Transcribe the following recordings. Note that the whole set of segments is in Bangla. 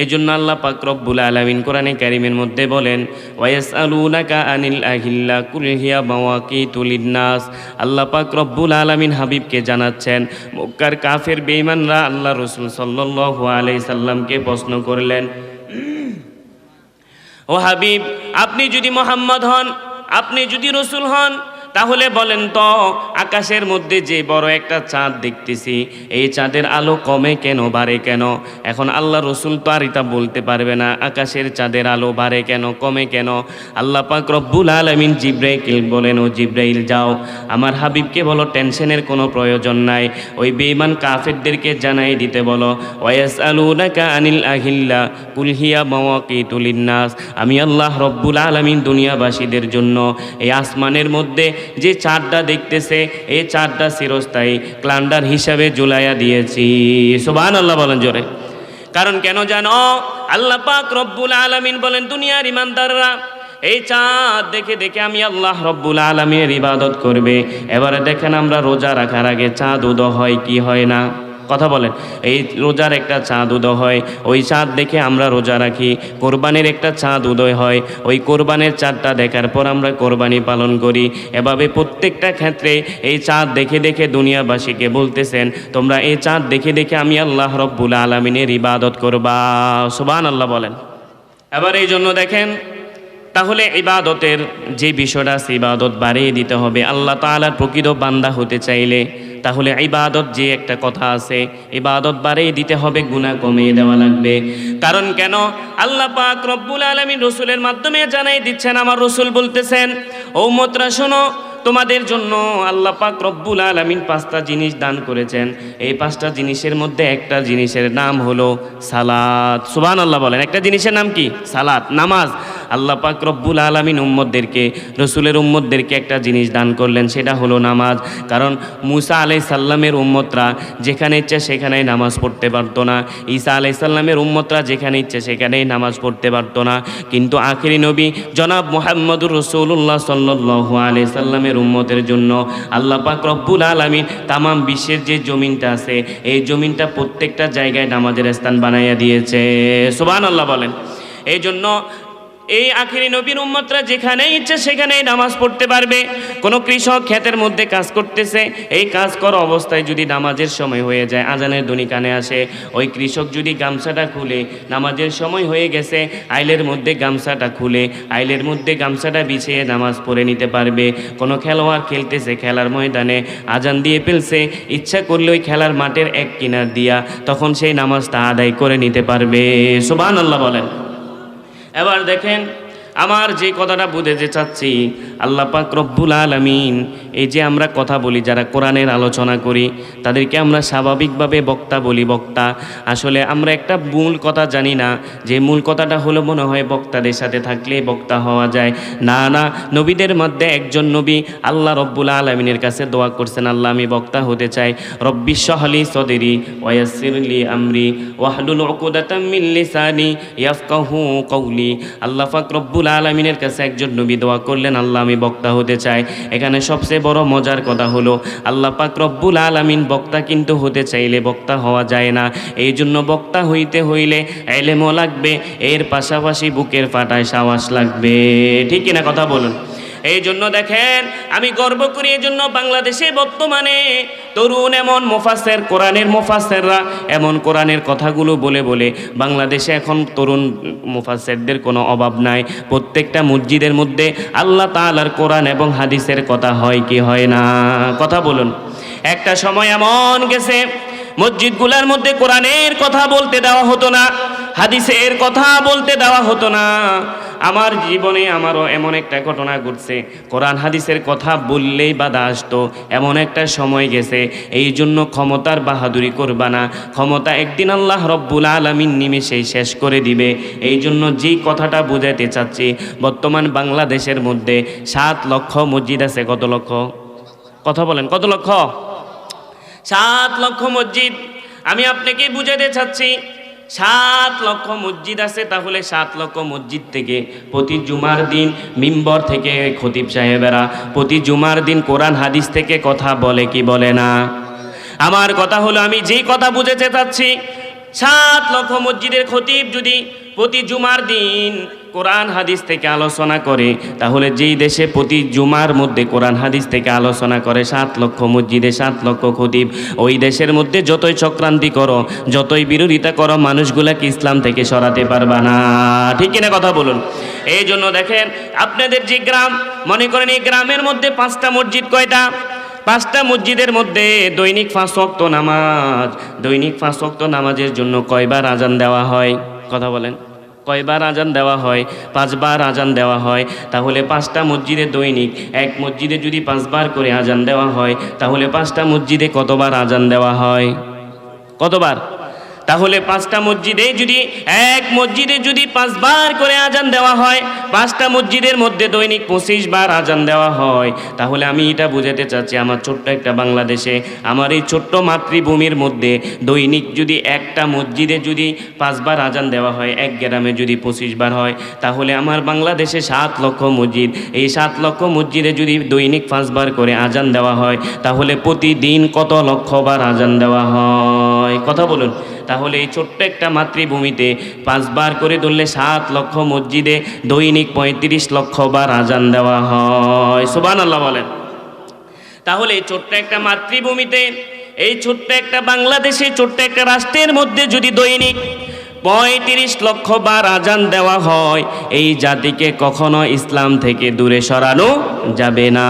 এই জন্য আল্লাহ পাক রব্বুল আলামিন কোরআনে কারিমের মধ্যে বলেন ওয়াইস আলুনাকা আনিল আহিল্লা কুলহিয়া মাওয়াকিতু লিন্নাস। আল্লাহ পাক রব্বুল আলামিন হাবিবকে জানাচ্ছেন, মক্কার কাফের বেঈমানরা আল্লাহ রসুল সাল্লাল্লাহু আলাইহি সাল্লামকে প্রশ্ন করলেন, ও হাবিব, আপনি যদি মোহাম্মদ হন, আপনি যদি রসুল হন তাহলে বলেন তো, আকাশের মধ্যে যে বড় একটা চাঁদ দেখতেছি, এই চাঁদের আলো কমে কেন, বাড়ে কেন? এখন আল্লাহ রসুল তো আর এটা বলতে পারবে না, আকাশের চাঁদের আলো বাড়ে কেন, কমে কেন? আল্লাহ পাক রব্বুল আলমিন জিব্রাইল বলেন, ও জিব্রাইল যাও, আমার হাবিবকে বলো, টেনশনের কোনো প্রয়োজন নাই, ওই বেইমান কাফেরদেরকে জানাই দিতে বলো ওয়াস আলুনাকা আনিল আহিল্লা কুলহিয়া মাওয়াকিতুল লিন্নাস আমি আল্লাহ রব্বুল আলামিন দুনিয়াবাসীদের জন্য, এই আসমানের মধ্যে যে চাঁদটা দেখতেছে এই চাঁদটা চিরস্থায়ী। ক্লান্ডার হিসাবে জুলাইয়া দিয়েছি। সুবান আল্লাহ বলেন জোরে। কারণ কেন জানো? আল্লাহ পাক রব্বুল আলমিন বলেন, দুনিয়ার ইমানদাররা, এই চাঁদ দেখে দেখে আমি আল্লাহ রব্বুল আলমীর ইবাদত করবে। এবারে দেখেন আমরা রোজা রাখার আগে চাঁদ উদয় হয় কি হয় না? কথা বলেন। এই রোজার একটা চাঁদ উদয় হয়, ওই চাঁদ দেখে আমরা রোজা রাখি। কোরবানির একটা চাঁদ উদয় হয়, ওই কোরবানের চাঁদটা দেখার পর আমরা কোরবানি পালন করি। এভাবে প্রত্যেকটা ক্ষেত্রে এই চাঁদ দেখে দেখে দুনিয়াবাসীকে বলতেছেন, তোমরা এই চাঁদ দেখে দেখে আমি আল্লাহ রব্বুল আলমিনের ইবাদত করবা। সুবান আল্লাহ বলেন। এবার এই জন্য দেখেন, তাহলে ইবাদতের যে বিষয়টা আছে, ইবাদত বাড়িয়ে দিতে হবে। আল্লাহ তাআলার প্রকৃত বান্দা হতে চাইলে তাহলে ইবাদত যে একটা কথা আছে, ইবাদত বারেই দিতে হবে, গুনাহ কমিয়ে দেওয়া লাগবে। কারণ কেন? আল্লাহ পাক রব্বুল আলামিন রসুলের মাধ্যমে জানাই দিচ্ছেন, আমার রসুল বলতেছেন, ও মতরা শোনো, তোমাদের জন্য আল্লাহ পাক রব্বুল আলামিন পাঁচটা জিনিস দান করেছেন। এই পাঁচটা জিনিসের মধ্যে একটা জিনিসের নাম হলো সালাত। সুবান আল্লাহ বলেন। একটা জিনিসের নাম কি? সালাত। নামাজ। আল্লাহ পাক রব্বুল আলামিন উম্মদদেরকে রসুলের উম্মদদেরকে একটা জিনিস দান করলেন, সেটা হলো নামাজ। কারণ মুসা আলাই সাল্লামের উম্মতরা যেখানে ইচ্ছে সেখানেই নামাজ পড়তে পারতো না। ঈসা আলাই সাল্লামের উম্মতরা যেখানে ইচ্ছে সেখানেই নামাজ পড়তে পারতো না। কিন্তু আখেরি নবী জনাব মোহাম্মদুর রসুল্লাহ সাল্লাহ আলাই সাল্লামের উম্মতের জন্য আল্লাহ পাক রব্বুল আলমিন তামাম বিশ্বের যে জমিনটা আছে, এই জমিনটা প্রত্যেকটা জায়গায় নামাজের স্থান বানাইয়া দিয়েছে। সুবান আল্লাহ বলেন। এই জন্য এই আখিরি নবীর উম্মতরা যেখানেই ইচ্ছে সেখানেই নামাজ পড়তে পারবে। কোনো কৃষক ক্ষেতের মধ্যে কাজ করতেছে, এই কাজ করা অবস্থায় যদি নামাজের সময় হয়ে যায়, আজানের ধ্বনি কানে আসে। ওই কৃষক যদি গামছাটা খুলে, নামাজের সময় হয়ে গেছে, আইলের মধ্যে গামছাটা খুলে, আইলের মধ্যে গামছাটা বিছিয়ে নামাজ পড়ে নিতে পারবে। কোনো খেলোয়াড় খেলতেছে খেলার ময়দানে, আজান দিয়ে ফেলছে, ইচ্ছা করলে ওই খেলার মাঠের এক কিনার দিয়া, তখন সেই নামাজটা আদায় করে নিতে পারবে। সুবান আল্লাহ বলেন। এবার দেখেন আমার যে কথাটা বুঝাতে চাচ্ছি, আল্লাহ পাক রব্বুল আলমিন, এই যে আমরা কথা বলি, যারা কোরআনের আলোচনা করি, তাদেরকে আমরা স্বাভাবিকভাবে বক্তা বলি, বক্তা। আসলে আমরা একটা মূল কথা জানি না, যে মূল কথাটা হলো মনে হয় বক্তাদের সাথে থাকলে বক্তা হওয়া যায়। না না, নবীদের মধ্যে একজন নবী আল্লাহ রব্বুল আলমিনের কাছে দোয়া করছেন, আল্লাহ, আমি বক্তা হতে চাই। রব্বি সহলি সদেরি ওয়াসিরলি আমরি। ওয়াহলুল উকুদাতাম মিন লিসানি ইয়াফকাহু কওলি। আল্লাহ পাক রব্বুল আলমিনের কাছে একজন নবী দোয়া করলেন, আল্লাহ, আমি বক্তা হতে চাই। এখানে সবচেয়ে বড় মজার কথা হলো, আল্লাহ পাক রব্বুল আলমিন বক্তা কিন্তু হতে চাইলে বক্তা হওয়া যায় না। এই জন্য বক্তা হইতে হইলে এলেমও লাগবে, এর পাশাপাশি বুকের ফাটায় সাবাস লাগবে। ঠিক কিনা কথা বলুন? এই জন্য দেখেন, আমি গর্ব করি এই জন্য বাংলাদেশে বর্তমানে তরুণ এমন মোফাসের, কোরআনের মোফাসেররা এমন কোরআনের কথাগুলো বলে বলে, বাংলাদেশে এখন তরুণ মুফাসেরদের কোনো অভাব নাই। প্রত্যেকটা মসজিদের মধ্যে আল্লাহ তাআলার কোরআন এবং হাদিসের কথা হয় কি হয় না? কথা বলুন। একটা সময় এমন গেছে, মসজিদগুলোর মধ্যে কোরআনের কথা বলতে দেওয়া হতো না, হাদিসের কথা বলতে দেওয়া হতো না। আমার জীবনে আমারও এমন একটা ঘটনা ঘটছে। কোরআন হাদিসের কথা বললেই বাধা আসতো। এমন একটা সময় গেছে এই জন্য ক্ষমতার বাহাদুরি করবা না। ক্ষমতা একদিন আল্লাহ রব্বুল আলমিন নিমেষেই শেষ করে দিবে। এই জন্য যেই কথাটা বোঝাতে চাচ্ছি, বর্তমান বাংলাদেশের মধ্যে সাত লক্ষ মসজিদ আছে। কত লক্ষ? কথা বলেন, কত লক্ষ? সাত লক্ষ মসজিদ। আমি আপনাকে বুঝাতে চাচ্ছি সাত লক্ষ মসজিদ আছে, তাহলে সাত লক্ষ মসজিদ থেকে প্রতি জুমার দিন মিম্বর থেকে খতিব সাহেবেরা প্রতি জুমার দিন কোরআন হাদিস থেকে কথা বলে কি বলে না? আমার কথা হলো, আমি যেই কথা বুঝে চেতাচ্ছি সাত লক্ষ মসজিদের খতিব যদি প্রতি জুমার দিন কোরআন হাদিস থেকে আলোচনা করে, তাহলে যেই দেশে প্রতি জুমার মধ্যে কোরআন হাদিস থেকে আলোচনা করে, সাত লক্ষ মসজিদে, সাত লক্ষ খতিব, ওই দেশের মধ্যে যতই চক্রান্তি করো, যতই বিরোধিতা করো, মানুষগুলাকে ইসলাম থেকে সরাতে পারবা না। ঠিক কিনা কথা বলুন? এই জন্য দেখেন, আপনাদের যে গ্রাম, মনে করেন এই গ্রামের মধ্যে পাঁচটা মসজিদ কয়টা? পাঁচটা মসজিদের মধ্যে দৈনিক পাঁচ ওয়াক্ত নামাজ। দৈনিক পাঁচ ওয়াক্ত নামাজের জন্য কয়বার আজান দেওয়া হয়? কথা বলেন। কয়বার আজান দেওয়া হয়? পাঁচবার আজান দেওয়া হয়। তাহলে পাঁচটা মসজিদে দৈনিক। এক মসজিদে যদি পাঁচবার করে আজান দেওয়া হয়, তাহলে পাঁচটা মসজিদে কতবার আজান দেওয়া হয়? কতবার? তাহলে পাঁচটা মসজিদে যদি, এক মসজিদে যদি পাঁচবার করে আজান দেওয়া হয়, পাঁচটা মসজিদের মধ্যে দৈনিক পঁচিশ বার আজান দেওয়া হয়, তাহলে আমি এটা বুঝাতে চাচ্ছি, আমার ছোট্ট একটা বাংলাদেশে, আমার এই ছোট্ট মাতৃভূমির মধ্যে দৈনিক যদি একটা মসজিদে যদি পাঁচবার আজান দেওয়া হয়, এক গ্রামে যদি পঁচিশ বার হয়, তাহলে আমার বাংলাদেশে সাত লক্ষ মসজিদ, এই সাত লক্ষ মসজিদে যদি দৈনিক পাঁচবার করে আজান দেওয়া হয়, তাহলে প্রতিদিন কত লক্ষবার আজান দেওয়া হয়? কথা বলুন। তাহলে এই ছোট্ট একটা মাতৃভূমিতে পাঁচবার করে ধরলে সাত লক্ষ মসজিদে দৈনিক পঁয়ত্রিশ লক্ষ বার আজান দেওয়া হয়। সুবান আল্লাহ বলেন। তাহলে এই ছোট্ট একটা মাতৃভূমিতে, এই ছোট্ট একটা বাংলাদেশে, ছোট্ট একটা রাষ্ট্রের মধ্যে যদি দৈনিক পঁয়ত্রিশ লক্ষ বার আজান দেওয়া হয়। এই জাতিকে কখনো ইসলাম থেকে দূরে সরানো যাবে না।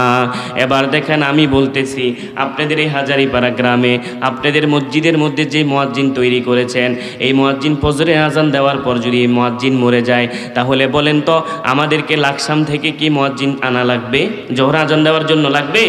এবার দেখেন আমি বলতেছি, আপনাদের এই হাজারিপাড়া গ্রামে, আপনাদের মসজিদের মধ্যে যে মোয়াজ্জিন তৈরি করেছেন, এই মোয়াজ্জিন ফজরে আজান দেওয়ার পর যদি এই মোয়াজ্জিন মরে যায়, তাহলে বলেন তো, আমাদেরকে লাকসাম থেকে কি মোয়াজ্জিন আনা লাগবে? জোহরা আজান দেওয়ার জন্য লাগবে?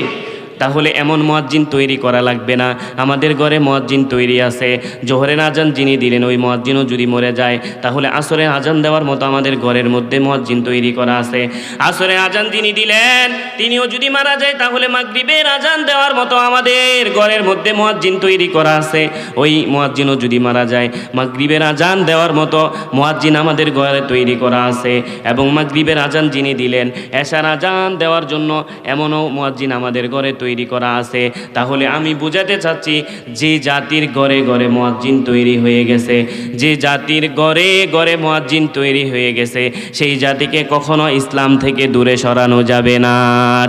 তাহলে এমন মোয়াজ্জিন তৈরি করা লাগবে না। আমাদের ঘরে মোয়াজ্জিন তৈরি আছে। জোহরের আজান যিনি দিলেন, ওই মোয়াজ্জিনও যদি মরে যায়, তাহলে আসরে আজান দেওয়ার মতো আমাদের ঘরের মধ্যে মোয়াজ্জিন তৈরি করা আছে। আসরে আজান যিনি দিলেন, তিনিও যদি মারা যায়, তাহলে মাগরিবের আজান দেওয়ার মতো আমাদের ঘরের মধ্যে মোয়াজ্জিন তৈরি করা আছে। ওই মোয়াজ্জিনও যদি মারা যায়, মাগরিবের আজান দেওয়ার মতো মোয়াজ্জিন আমাদের ঘরে তৈরি করা আছে। এবং মাগরিবের আজান যিনি দিলেন, এশার আজান দেওয়ার জন্য এমনও মোয়াজ্জিন আমাদের ঘরে তৈরি করা আছে। তাহলে আমি বুঝাতে চাচ্ছি, যে জাতির গড়ে গড়ে মোয়াজ্জিন তৈরি হয়ে গেছে, যে জাতির গড়ে গড়ে মোয়াজ্জিন তৈরি হয়ে গেছে, সেই জাতিকে কখনো ইসলাম থেকে দূরে সরানো যাবে না।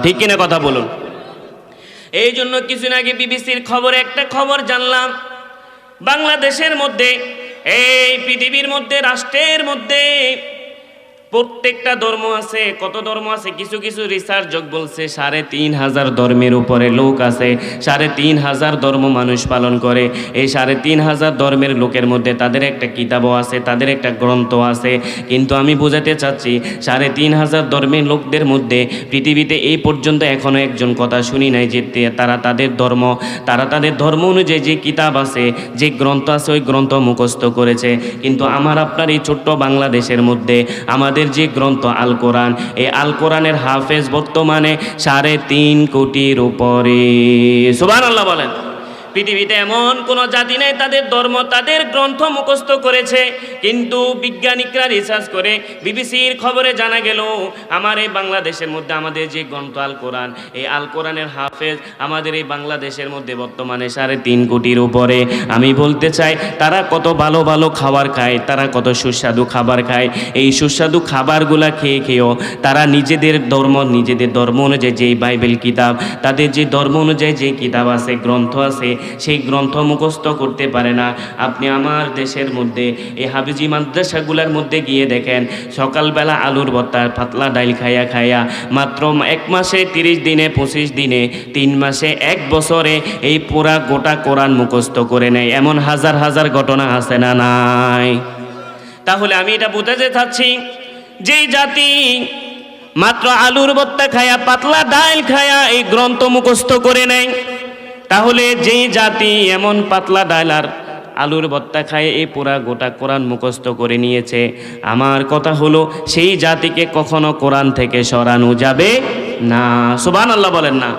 ঠিক কিনা কথা বলুন? এই জন্য কিছুদিন আগে বিবিসির খবরে একটা খবর জানলাম। বাংলাদেশের মধ্যে, এই পৃথিবীর মধ্যে, রাষ্ট্রের মধ্যে প্রত্যেকটা ধর্ম আছে, কত ধর্ম আছে? কিছু কিছু রিসার্চক বলছে, সাড়ে তিন হাজার ধর্মের উপরে লোক আছে, সাড়ে তিন হাজার ধর্ম মানুষ পালন করে। এই সাড়ে তিন হাজার ধর্মের লোকের মধ্যে তাদের একটা কিতাবও আছে, তাদের একটা গ্রন্থ আছে। কিন্তু আমি বোঝাতে চাচ্ছি, সাড়ে তিন হাজার ধর্মের লোকদের মধ্যে পৃথিবীতে এই পর্যন্ত এখনও একজন কথা শুনি নাই যে তারা তাদের ধর্ম, তারা তাদের ধর্ম অনুযায়ী যে কিতাব আছে, যে গ্রন্থ আছে, ওই গ্রন্থ মুখস্থ করেছে। কিন্তু আমার আপনার এই ছোট্ট বাংলাদেশের মধ্যে, আমাদের যে গ্রন্থ আল কোরআন এই আল কোরআনের হাফেজ বর্তমানে সাড়ে তিন কোটির উপরে। সুবান আল্লাহ বলেন। পৃথিবীতে এমন কোনো জাতি নেই, তাদের ধর্ম, তাদের গ্রন্থ মুখস্থ করেছে। কিন্তু বিজ্ঞানিকরা রিসার্চ করে বিবিসির খবরে জানা গেল, আমার এই বাংলাদেশের মধ্যে আমাদের যে গ্রন্থ আল কোরআন, এই আল কোরআনের হাফেজ আমাদের এই বাংলাদেশের মধ্যে বর্তমানে সাড়ে তিন কোটির উপরে। আমি বলতে চাই, তারা কত ভালো ভালো খাবার খায়, তারা কত সুস্বাদু খাবার খায়। এই সুস্বাদু খাবারগুলা খেয়ে খেয়েও তারা নিজেদের ধর্ম নিজেদের ধর্ম অনুযায়ী যেই বাইবেল কিতাব, তাদের যে ধর্ম অনুযায়ী যে কিতাব আছে, গ্রন্থ আছে সেই গ্রন্থ মুখস্থ করতে পারে না। আপনি আমার দেশের মধ্যে, এই হাবিজি মাদ্রাসাগুলোর মধ্যে গিয়ে দেখেন, সকালবেলা আলুর ভর্তা, পাতলা ডাইল খাইয়া খাইয়া, মাত্র এক মাসে তিরিশ দিনে, পঁচিশ দিনে, তিন মাসে এক বছরে এই পুরা গোটা কোরআন মুখস্থ করে নেয়। এমন হাজার হাজার ঘটনা আছে না নাই? তাহলে আমি এটা বুঝাতে চাচ্ছি, যেই জাতি মাত্র আলুর ভর্তা খায়া পাতলা ডাইল খায়া এই গ্রন্থ মুখস্থ করে নেয় তাহলে যেই জাতি এমন পাতলা ডায়লার আলুর ভত্তা খায় এই পুরা গোটা কোরআন মুখস্থ করে নিয়েছে। আমার কথা হলো, সেই জাতিকে কখনো কোরআন থেকে সরানো যাবে না সুবান আল্লাহ বলেন না।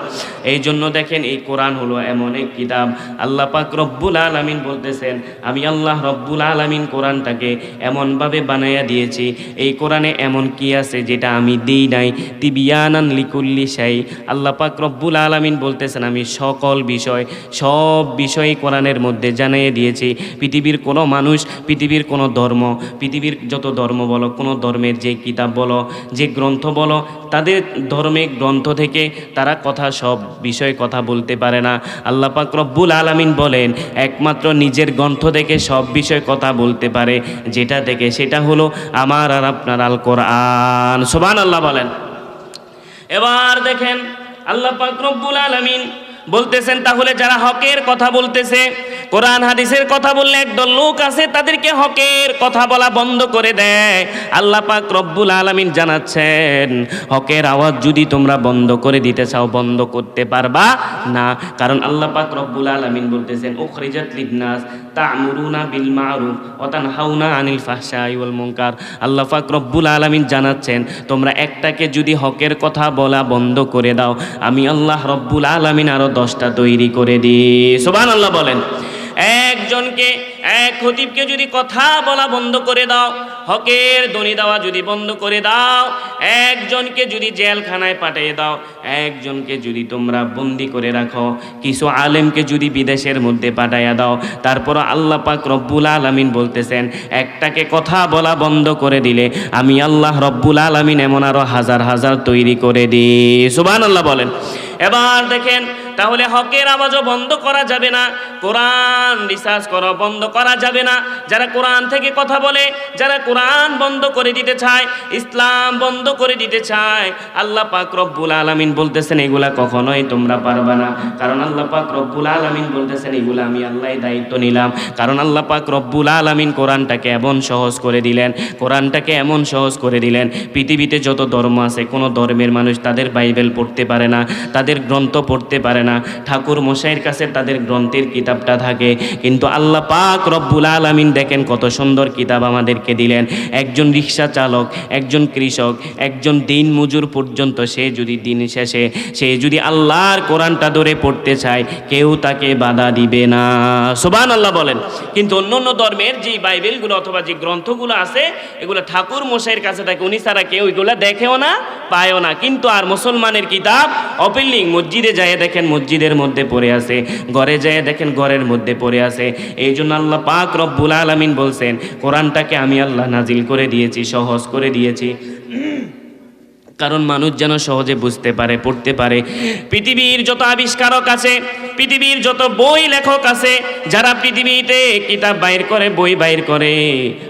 এই জন্য দেখেন এই কোরআন হলো এমন এক কিতাব। আল্লাহ পাক রব্বুল আলামিন বলতেছেন, আমি আল্লাহ রব্বুল আলামিন কোরআনটাকে এমনভাবে বানাইয়া দিয়েছি। এই কোরআনে এমন কি আছে যেটা আমি দিই নাই? তিবিয়ানান লিকুল্লি শাই। আল্লাহ পাক রব্বুল আলামিন বলতেছেন, আমি সকল বিষয়, সব বিষয় কোরআনের মধ্যে জানিয়ে দিয়েছি। পৃথিবীর কোনো মানুষ, পৃথিবীর কোনো ধর্ম, পৃথিবীর যত ধর্ম বলো, কোনো ধর্মের যে কিতাব বলো, যে গ্রন্থ বলো তাদের ধর্মিক গ্রন্থ থেকে তারা কথা সব বিষয়ে কথা বলতে পারে না। আল্লাহ পাক রব্বুল আলামিন বলেন, একমাত্র নিজের গ্রন্থ থেকে সব বিষয়ে কথা বলতে পারে, যেটা থেকে সেটা হলো আমার আর আপনার আল কোরআন সোবান আল্লাহ বলেন। এবার দেখেন, আল্লাহ পাক রব্বুল আলামিন বলতেছেন, তাহলে যারা হকের কথা বলতেছে, কোরআন হাদিসের কথা বললে একদল লোক আছে, তাদেরকে হকের কথা বলা বন্ধ করে দেয়। আল্লাহ পাক রব্বুল আলমিন জানাচ্ছেন, হকের আওয়াজ যদি তোমরা বন্ধ করে দিতে চাও, বন্ধ করতে পারবা না। কারণ আল্লাহ পাক রব্বুল আলমিন বলতেছেন, উখরিজাত লিন্নাস তা'মুরুনা বিল মা'রুফ ওয়া তানহাউনা আনিল ফাহশাই ওয়াল মুনকার। আল্লাহ পাক রব্বুল আলামিন জানাচ্ছেন, তোমরা একটাকে যদি হকের কথা বলা বন্ধ করে দাও, আমি আল্লাহ রব্বুল আলামিন আরও দশটা তৈরি করে দিই। সুবহানাল্লাহ বলেন। একজনকে, এক খতিবকে যদি কথা বলা বন্ধ করে দাও হকের দনি দেওয়া যদি বন্ধ করে দাও, একজনকে যদি জেলখানায় পাঠিয়ে দাও, একজনকে যদি তোমরা বন্দি করে রাখো, কিছু আলেমকে যদি বিদেশের মধ্যে পাঠাইয়া দাও। তারপর আল্লাহ পাক রব্বুল আলামিন বলতেছেন, একটাকে কথা বলা বন্ধ করে দিলে আমি আল্লাহ রব্বুল আলামিন এমন আরও হাজার হাজার তৈরি করে দিই। সুবান আল্লাহ বলেন। এবার দেখেন তাহলে হকের আওয়াজও বন্ধ করা যাবে না, কোরআন রিসার্চ করা, বন্ধ করা যাবে না। যারা কোরআন থেকে কথা বলে, যারা কোরআন বন্ধ করে দিতে চায়, ইসলাম বন্ধ করে দিতে চায়, আল্লাহ পাক রব্বুল আলামিন বলতেছেন, এগুলা কখনোই তোমরা পারবা না। কারণ আল্লাহ পাক রব্বুল আলামিন বলতেছেন, এগুলা আমি আল্লাহ দায়িত্ব নিলাম। কারণ আল্লাহ পাক রব্বুল আলামিন কোরআনটাকে এমন সহজ করে দিলেন, কোরআনটাকে এমন সহজ করে দিলেন, পৃথিবীতে যত ধর্ম আছে, কোনো ধর্মের মানুষ তাদের বাইবেল পড়তে পারে না, তাদের গ্রন্থ পড়তে পারে না। ঠাকুর মশাইয়ের কাছে তাদের গ্রন্থের কিতাবটা থাকে। কিন্তু আল্লাহ পাক রব্বুল আলামিন দেখেন কত সুন্দর কিতাব আমাদেরকে দিলেন। একজন রিক্সা চালক, একজন কৃষক, একজন দিন মজুর পর্যন্ত সে যদি দিন শেষে, সে যদি আল্লাহর কোরআনটা ধরে পড়তে চায়, কেউ তাকে বাধা দিবে না। সুবান আল্লাহ বলেন। কিন্তু অন্য অন্য ধর্মের যে বাইবেলগুলো অথবা যে গ্রন্থগুলো আছে, এগুলো ঠাকুর মশাইয়ের কাছে থাকে। উনি ছাড়া কেউ এগুলো দেখেও না, পায়ও না। কিন্তু আর মুসলমানের কিতাব অপিল্লিং মসজিদে যায় দেখেন মসজিদের মধ্যে পড়ে আছে। ঘরে যেয়ে দেখেন ঘরের মধ্যে পড়ে আছে। এই জন্য আল্লাহ পাক রব্বুল আলমিন বলছেন, কোরআনটাকে আমি আল্লাহ নাজিল করে দিয়েছি, সহজ করে দিয়েছি। কারণ মানুষ যেন সহজে বুঝতে পারে, পড়তে পারে। পৃথিবীর যত আবিষ্কারক আছে, পৃথিবীর যত বই লেখক আছে, যারা পৃথিবীতে কিতাব বাইর করে, বই বাইর করে,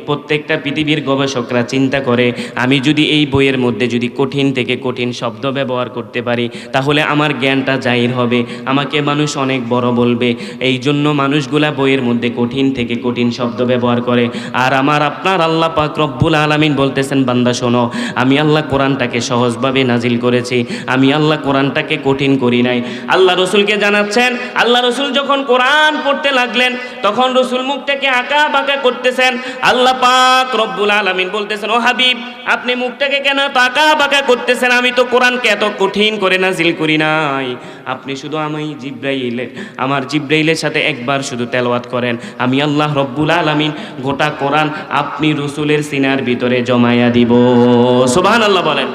প্রত্যেকটা পৃথিবীর গবেষকরা চিন্তা করে, আমি যদি এই বইয়ের মধ্যে যদি কঠিন থেকে কঠিন শব্দ ব্যবহার করতে পারি, তাহলে আমার জ্ঞানটা জাহির হবে। আমাকে মানুষ অনেক বড় বলবে। এই জন্য মানুষগুলা বইয়ের মধ্যে কঠিন থেকে কঠিন শব্দ ব্যবহার করে। আর আমার আপনার আল্লাহ পাক রব্বুল আলামিন বলতেছেন, বান্দা শোনো, আমি আল্লাহ কোরআনটাকে সহজভাবে নাজিল করেছি। আমি আল্লাহ কোরআনটাকে কঠিন করি নাই। আল্লাহ রসুলকে জানাচ্ছেন, আল্লাহ রসুল যখন কোরআন পড়তে লাগলেন, তখন রসুল মুখটাকে আঁকা বাঁকা করতেছেন। আল্লাহ পাক রব্বুল আলামিন বলতেছেন, ও হাবিব, আপনি মুখটাকে কেন আঁকা বাঁকা করতেছেন? আমি তো কোরআনকে এত কঠিন করে নাজিল করি নাই। আপনি শুধু আমি জিব্রাইলে, আমার জিব্রাইলের সাথে একবার শুধু তেলাওয়াত করেন। আমি আল্লাহ রব্বুল আলামিন গোটা কোরআন আপনি রসুলের সিনার ভিতরে জমাইয়া দিব। সুবহান আল্লাহ বলেন।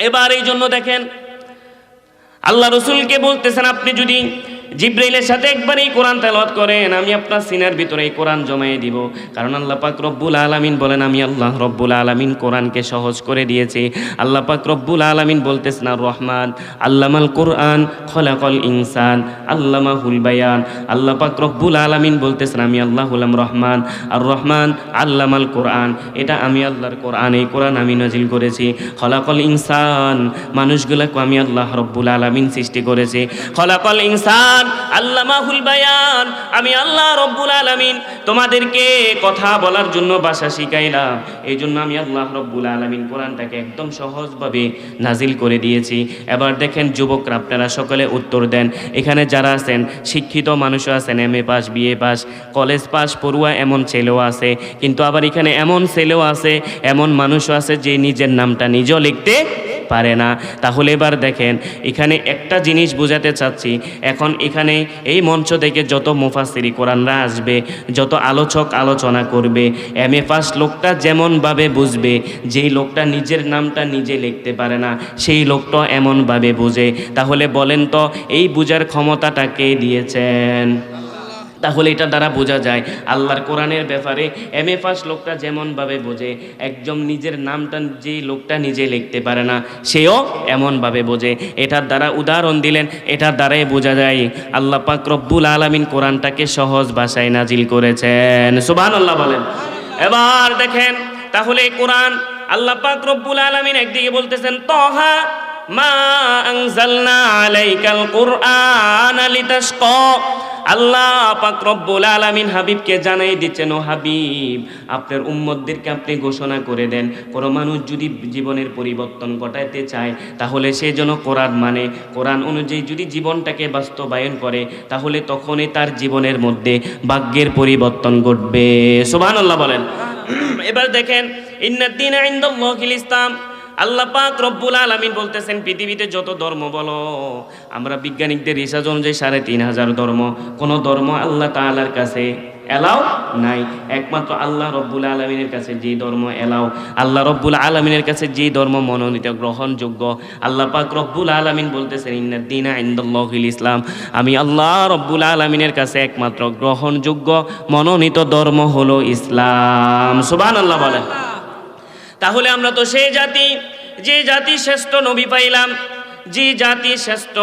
এবার এই জন্য দেখেন আল্লাহ রসুলকে বলতেছেন আপনি যদি জিব্রাইলের সাথে একবার এই কোরআন তেলাওয়াত করেন, আমি আপনার সিনার ভিতরে এই কোরআন জমায়ে দিব। কারণ আল্লাহ পাক রব্বুল আলামিন বলেন, আমি আল্লাহ রব্বুল আলামিন কোরআনকে সহজ করে দিয়েছি। আল্লাহ পাক রব্বুল আলামিন বলতেছেন, আর রহমান, আল্লামাল কোরআন খলাকল ইনসান, আল্লামাহুল বায়ান। আল্লাহ পাক রব্বুল আলামিন বলতেছেন, আমি আল্লাহ রহমান। আর রহমান, আল্লামাল কোরআন। এটা আমি আল্লাহর কোরআন, এই কোরআন আমি নাজিল করেছি। খলাকল ইনসান, মানুষগুলাকে আমি আল্লাহ রব্বুল আলামিন সৃষ্টি করেছি। খলাকল ইনসান আল্লামাহুল বায়ান। আমি আল্লাহ রব্বুল আলামিন তোমাদেরকে কথা বলার জন্য ভাষা শিখাইলাম। এই জন্য আমি আল্লাহ রব্বুল আলামিন কোরআনটাকে একদম সহজভাবে নাজিল করে দিয়েছি। এবার দেখেন যুবকরা, আপনারা সকলে উত্তর দেন। এখানে যারা আছেন, শিক্ষিত মানুষও আছেন M A pass BA pass, college pass, পড়ুয়া এমন ছেলেও আছে, কিন্তু আবার এখানে এমন ছেলেও আছে, এমন মানুষও আছে যে নিজের নামটা নিজেও লিখতে পারে না। তাহলে এবার দেখেন, এখানে একটা জিনিস বোঝাতে চাচ্ছি। এখন এখানে এই মঞ্চ থেকে যত মুফাসিরি কোরআনরা আসবে, যত আলোচক আলোচনা করবে, এম এ ফার্স্ট লোকটা যেমনভাবে বুঝবে, যেই লোকটা নিজের নামটা নিজে লিখতে পারে না, সেই লোকটা এমনভাবে বুঝে। তাহলে বলেন তো, এই বুঝার ক্ষমতাটা কে দিয়েছেন? তাহলে এটা দ্বারা বোঝা যায়। আল্লাহর কোরআনের ব্যাপারে এম এ ফার্স্ট লোকটা যেমনভাবে বোঝে একজন নিজের নামটা যে লোকটা নিজে লিখতে পারে না, সেও এমনভাবে বোঝে। এটার দ্বারা উদাহরণ দিলেন, এটার দ্বারাই বোঝা যায়, আল্লাহ পাক রব্বুল আলমিন কোরআনটাকে সহজ ভাষায় নাজিল করেছেন। সুবান আল্লাহ বলেন। এবার দেখেন, তাহলে কোরআন আল্লাহ পাক রব্বুল আলমিন একদিকে বলতেছেন, তহা মা আলাইকাল কুরআন লিতাশকা। আল্লাহ পাক রব্বুল আলামিন হাবিবকে জানাই দিচ্ছেন ও হাবিব আপনার উম্মতদেরকে আপনি ঘোষণা করে দেন কোনো মানুষ যদি জীবনের পরিবর্তন ঘটাইতে চায় তাহলে সে যেন কোরআন মানে। কোরআন অনুযায়ী যদি জীবনটাকে বাস্তবায়ন করে তাহলে তখনই তার জীবনের মধ্যে ভাগ্যের পরিবর্তন ঘটবে। সুবহানাল্লাহ আল্লাহ বলেন এবার দেখেন ইন্নাদ্দিন ইনদাল্লাহিল ইসলাম আল্লাহ পাক রব্বুল আলমিন বলতেছেন, পৃথিবীতে যত ধর্ম বলো, আমরা বিজ্ঞানিকদের রিসার্চ অনুযায়ী সাড়ে তিন হাজার ধর্ম। কোনো ধর্ম আল্লাহ তাআলার কাছে এলাও নাই। একমাত্র আল্লাহ রব্বুল আলমিনের কাছে যে ধর্ম এলাও। আল্লাহ রব্বুল আলমিনের কাছে যেই ধর্ম মনোনীত, গ্রহণযোগ্য। আল্লাহ পাক রব্বুল আলমিন বলতেছেন ইন্নাদ্দিনা ইন্দাল্লাহিল ইসলাম। আমি আল্লাহ রব্বুল আলমিনের কাছে একমাত্র গ্রহণযোগ্য, মনোনীত ধর্ম হলো ইসলাম। সুবান আল্লাহ বলেন। তাহলে আমরা তো সেই জাতি, যে জাতি শ্রেষ্ঠ নবী পাইলাম, যে জাতি শ্রেষ্ঠ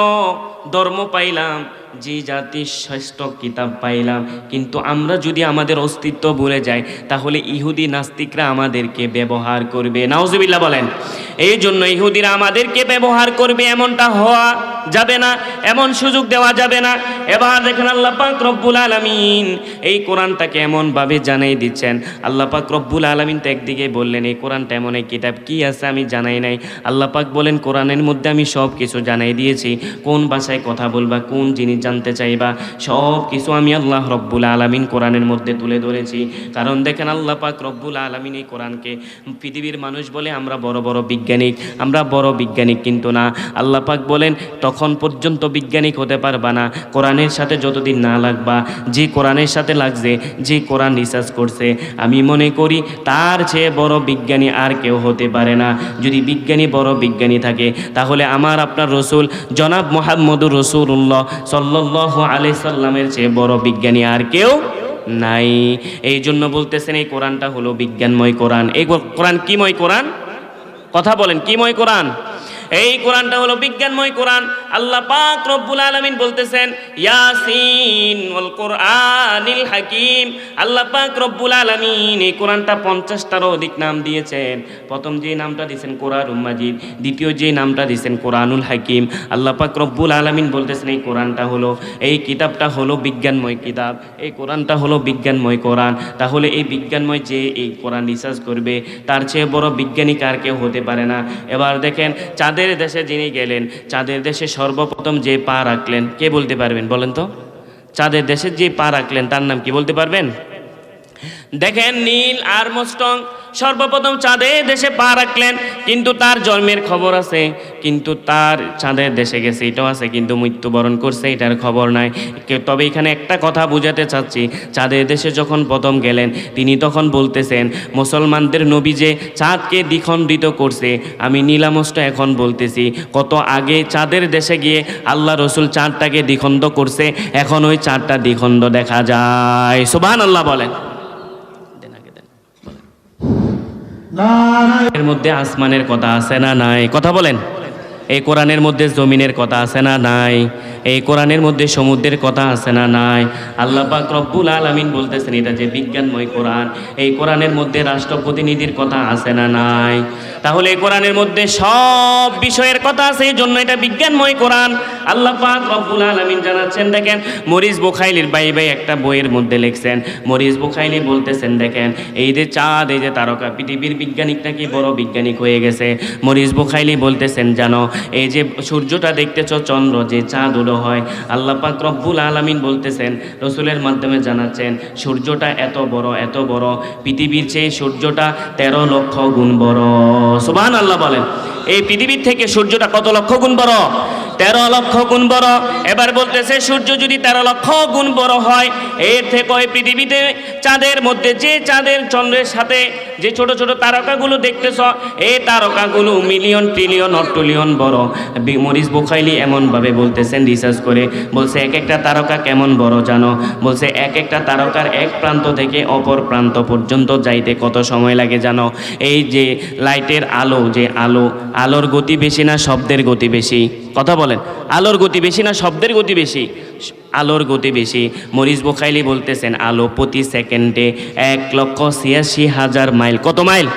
ধর্ম পাইলাম। যে জাতির শ্রেষ্ঠ কিতাব পাইলাম। কিন্তু আমরা যদি আমাদের অস্তিত্ব ভুলে যাই, তাহলে ইহুদি নাস্তিকরা আমাদেরকে ব্যবহার করবে। নাউজুবিল্লাহ বলেন, এই জন্য ইহুদিরা আমাদেরকে ব্যবহার করবে এমনটা হওয়া যাবে না, এমন সুযোগ দেওয়া যাবে না। এবার দেখেন আল্লাহ পাক রব্বুল আলামিন এই কোরআনটাকে এমনভাবে জানাই দিচ্ছেন। আল্লাহ পাক রব্বুল আলামিন তো একদিকে বললেন, এই কোরআনটা এমন এক কিতাব, কি আছে আমি জানাই নাই। আল্লাহ পাক বলেন, কোরআনের মধ্যে আমি সব কিছু জানাই দিয়েছি। কোন ভাষায় কথা বলবা, কোন জিনিস জানতে চাইবা সব কিছু আমি আল্লাহ রব্বুল আলামিন কোরআনের মধ্যে তুলে ধরেছি। কারণ দেখেন আল্লাহ পাক রব্বুল আলামিন এই কোরআনকে পৃথিবীর মানুষ বলে আমরা বড় বড় বিজ্ঞানিক, আমরা বড় বিজ্ঞানিক কিন্তু না। আল্লাহ পাক বলেন, তখন পর্যন্ত বিজ্ঞানিক হতে পারবা না। কোরআনের সাথে যতদিন না লাগবা, যে কোরআনের সাথে লাগছে, যে কোরআন রিসার্চ করছে, আমি মনে করি তার চেয়ে বড় বিজ্ঞানী আর কেউ হতে পারে না। যদি বিজ্ঞানী বড় বিজ্ঞানী থাকে, তাহলে আমার আপনার রসুল জনাব মোহাম্মদুর রসুল্লাহ সাল্লাহ আলি সাল্লামের চেয়ে বড় বিজ্ঞানী আর কেউ নাই। এই জন্য বলতেছেন, এই কোরআনটা হলো বিজ্ঞানময় কোরআন। এই কোরআন কিময় কোরআন? কথা বলেন কিময় কোরআন? এই কোরআনটা হলো বিজ্ঞানময় কোরআন। আল্লাহ পাক রব্বুল আলামিন বলতেছেন, ইয়াসিন ওয়াল কোরআনিল হাকিম। আল্লাহ পাক রব্বুল আলামিন এই কোরআনটা পঞ্চাশটারও অধিক নাম দিয়েছেন। প্রথম যে নামটা দিয়েছেন কোরআনুল মাজিদ, দ্বিতীয় যে নামটা দিয়েছেন কোরআনুল হাকিম। আল্লাহ পাক রব্বুল আলামিন বলতেছেন, এই কোরআনটা হলো, এই কিতাবটা হলো বিজ্ঞানময় কিতাব। এই কোরআনটা হলো বিজ্ঞানময় কোরআন। তাহলে এই বিজ্ঞানময় যে এই কোরআন রিসার্চ করবে, তার চেয়ে বড় বিজ্ঞানী আর কেউ হতে পারে না। এবার দেখেন চাঁদের দেশে যিনি গেলেন, চাঁদের দেশে সর্বপ্রথম যে পা রাখলেন, কে বলতে পারবেন বলেন তো? চাঁদের দেশে যে পা রাখলেন, তার নাম কি বলতে পারবেন? দেখেন নীল আর্মস্ট্রং সর্বপ্রথম চাঁদের দেশে পা রাখলেন, কিন্তু তার জন্মের খবর আছে, কিন্তু তার চাঁদের দেশে গেছে, এটাও আছে, কিন্তু মৃত্যুবরণ করছে, এটার খবর নাই। তবে এখানে একটা কথা বুঝাতে চাচ্ছি চাঁদের দেশে যখন প্রথম গেলেন, তিনি তখন বলতেছেন, মুসলমানদের নবী যে চাঁদকে দ্বিখণ্ডিত করছে, আমি নীলামষ্ট এখন বলতেছি, কত আগে চাঁদের দেশে গিয়ে আল্লাহ রসুল চাঁদটাকে দ্বিখণ্ড করছে, এখন ওই চাঁদটা দ্বিখণ্ড দেখা যায়। সুবহান আল্লাহ বলেন দেন আগে দেন। এর মধ্যে আসমানের কথা আছে না নাই? কথা বলেন। এই কোরআনের মধ্যে জমিনের কথা আছে না নাই? এই কোরআনের মধ্যে সমুদ্রের কথা আছে না নাই? আল্লাহ পাক রব্বুল আলামিন বলতেছেন, এটা যে বিজ্ঞানময় কোরআন, এই কোরআনের মধ্যে রাষ্ট্রপ্রতিনিধির কথা আছে না নাই? তাহলে এই কোরআনের মধ্যে সব বিষয়ের কথা আছে, এই জন্য এটা বিজ্ঞানময় কোরআন। আল্লাহ পাক রব্বুল আলামিন জানাচ্ছেন, দেখেন, মরিস বোখাইলির বাই বাই একটা বইয়ের মধ্যে লিখছেন, মরিস বোখাইলি বলতেছেন, দেখেন, এই যে চাঁদ, এই যে তারকা, পৃথিবীর বিজ্ঞানিক নাকি বড় বিজ্ঞানিক হয়ে গেছে? মরিস বোখাইলি বলতেছেন, জানো এই যে সূর্যটা দেখতেছ, চন্দ্র, যে চাঁদ উলো হয়, আল্লাহ পাক রব্বুল আলামিন বলতেছেন, রসুলের মাধ্যমে জানাচ্ছেন, সূর্যটা এত বড় এত বড়, পৃথিবীর চেয়ে সূর্যটা তেরো লক্ষ গুণ বড়। সুবহান আল্লাহ বলেন, এই পৃথিবীর থেকে সূর্যটা কত লক্ষ গুণ বড়? তেরো লক্ষ গুণ বড়। এবার বলতেছে, সূর্য যদি তেরো লক্ষ গুণ বড় হয়, এর থেকে ওই পৃথিবীতে চাঁদের মধ্যে, যে চাঁদের চন্দ্রের সাথে যে ছোট ছোট তারকাগুলো দেখতেছ এই তারকাগুলো মিলিয়ন, ট্রিলিয়ন অট্রিলিয়ন বড়। মরিস বুখাইলি এমনভাবে বলতেছেন রিসার্চ করে, বলছে, এক একটা তারকা কেমন বড় জানো? বলছে, এক একটা তারকার এক প্রান্ত থেকে অপর প্রান্ত পর্যন্ত যাইতে কত সময় লাগে জানো? এই যে লাইটের আলো, যে আলো, আলোর গতি বেশি না শব্দের গতি বেশি? কথা বলেন, আলোর গতি বেশি না শব্দের গতি বেশি? আলোর গতি বেশি। মরিস বোখাইলি বলতেছেন, আলো প্রতি সেকেন্ডে এক লক্ষ ছিয়াশি হাজার মাইল কত মাইল?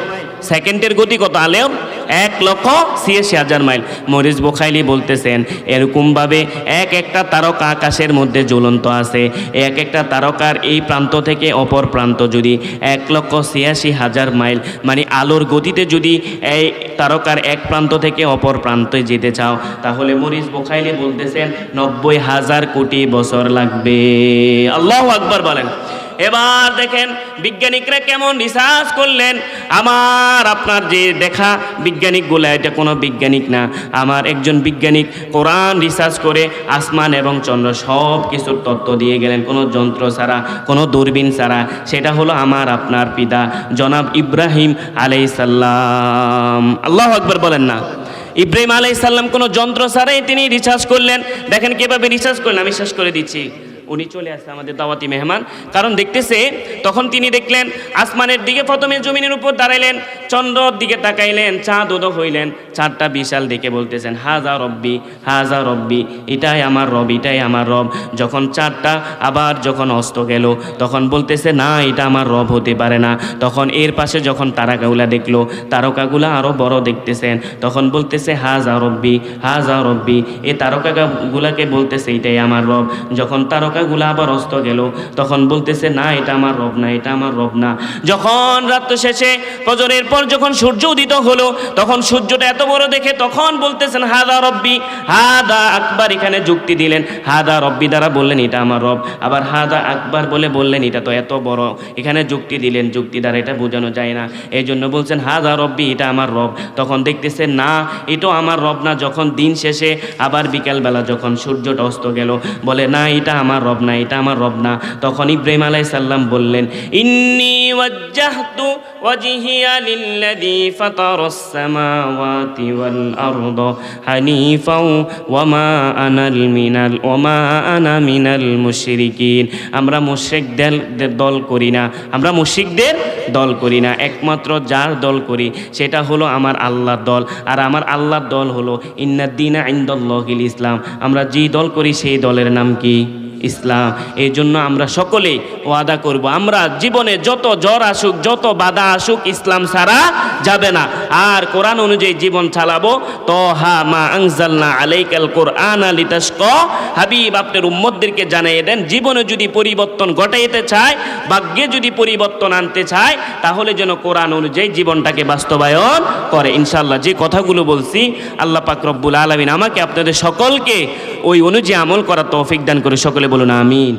সেকেন্ডের গতি কত? আলেও এক লক্ষ ছিয়াশি হাজার মাইল। মরিস বোখাইলি বলতেছেন এরকমভাবে এক একটা তারকা আকাশের মধ্যে জ্বলন্ত আছে। এক একটা তারকার এই প্রান্ত থেকে অপর প্রান্ত যদি এক লক্ষ ছিয়াশি হাজার মাইল মানে আলোর গতিতে যদি এই তারকার এক প্রান্ত থেকে অপর প্রান্তে যেতে চাও, তাহলে মরিস বোখাইলি বলতেছেন, নব্বই হাজার কোটি বছর লাগবে। আল্লাহ আকবার বলেন। এবার দেখেন বিজ্ঞানিকরা কেমন রিসার্চ করলেন। আমার আপনার যে দেখা বিজ্ঞানিকগুলো, এটা কোনো বিজ্ঞানিক না। আমার একজন বিজ্ঞানিক কোরআন রিসার্চ করে আসমান এবং চন্দ্র সব কিছুর তত্ত্ব দিয়ে গেলেন। কোনো যন্ত্র ছাড়া, কোনো দূরবীন ছাড়া। সেটা হলো আমার আপনার পিতা, জনাব ইব্রাহিম আলাই সাল্লাম আল্লাহ আকবর বলেন না। ইব্রাহিম আলাই সাল্লাম কোনো যন্ত্র ছাড়াই তিনি রিসার্চ করলেন। দেখেন কীভাবে রিসার্চ করলেন আমি শেষ করে দিচ্ছি। উনি চলে আসছে আমাদের দাওয়াতি মেহমান। কারণ দেখতেছে, তখন তিনি দেখলেন, আসমানের দিকে প্রথমে জমিনের উপর দাঁড়াইলেন, চন্দ্রর দিকে তাকাইলেন, চাঁদ উদো হইলেন। চাঁদটা বিশাল দেখে বলতেছেন, হাজা রব্বি হাজা রব্বি, এটাই আমার রব, এটাই আমার রব। যখন চাঁদটা আবার যখন অস্ত গেল, তখন বলতেছে, না, এটা আমার রব হতে পারে না। তখন এর পাশে যখন তারাকাগুলা দেখল, তারকাগুলা আরও বড় দেখতেছেন। তখন বলতেছে, হাজা রব্বি হাজা রব্বি। এই তারকাগুলাকে বলতেছে, এটাই আমার রব। যখন তারকাগুলা আবার অস্ত গেল। তখন বলতেছে, না, এটা আমার রব না, এটা আমার রব না। যখন রাত্র শেষে, ফজরের পর যখন সূর্য উদিত হলো, তখন সূর্যটা এত বড় দেখে তখন বলতেছেন, হাদা রব্বি। হাদা আকবার, এখানে যুক্তি দিলেন। হাদা রব্বি দ্বারা বললেন, এটা আমার রব। আবার হাদা আকবার বলে বললেন, এটা তো এত বড়। এখানে যুক্তি দিলেন, যুক্তি দ্বারা এটা বোঝানো যায় না। এই জন্য বলছেন, হাদা রব্বি, এটা আমার রব। তখন দেখতেছে না, এটাও আমার রব না। যখন দিন শেষে, আবার বিকালবেলা যখন সূর্যটা অস্ত গেল, বলে, না, এটা আমার রব না, এটা আমার রব না। তখন ইব্রাহিম আলাই সাল্লাম বললেন, ইন্নি ওয়াজ্জাহতু ওয়াজহিয়া লিল্লাযী ফাতারাস সামাওয়াতি ওয়াল আরদ হানিফাও আনাল মিনাল ওয়ামা আনা মিনাল মুশরিকিন। আমরা মুশরিকদের দল করি না। আমরা মুশরিকদের দল করি না, একমাত্র যার দল করি, সেটা হলো আমার আল্লাহর দল। আর আমার আল্লাহর দল হলো ইন্নাদ্দিনা ইন্দল্লাহিল ইসলাম। আমরা যে দল করি, সেই দলের নাম কি? ইসলাম। এই জন্য আমরা সকলেই ওয়াদা করব, আমরা জীবনে যত জ্বর আসুক, যত বাধা আসুক, ইসলাম ছাড়া যাবে না। আর কোরআন অনুযায়ী জীবন চালাবো। তো হা মা আংজালনা আলাইকাল কোরআন আলিতাস্ক হাবিব, আপনার উম্মদদেরকে জানিয়ে দেন, জীবনে যদি পরিবর্তন ঘটাইতে চায়, ভাগ্যে যদি পরিবর্তন আনতে চায়, তাহলে যেন কোরআন অনুযায়ী জীবনটাকে বাস্তবায়ন করে। ইনশাল্লাহ যে কথাগুলো বলছি, আল্লাহ পাক রব্বুল আলমিন আমাকে আপনাদের সকলকে ওই অনুযায়ী আমল করার তৌফিক দান করে সকলে বলুন আমিন।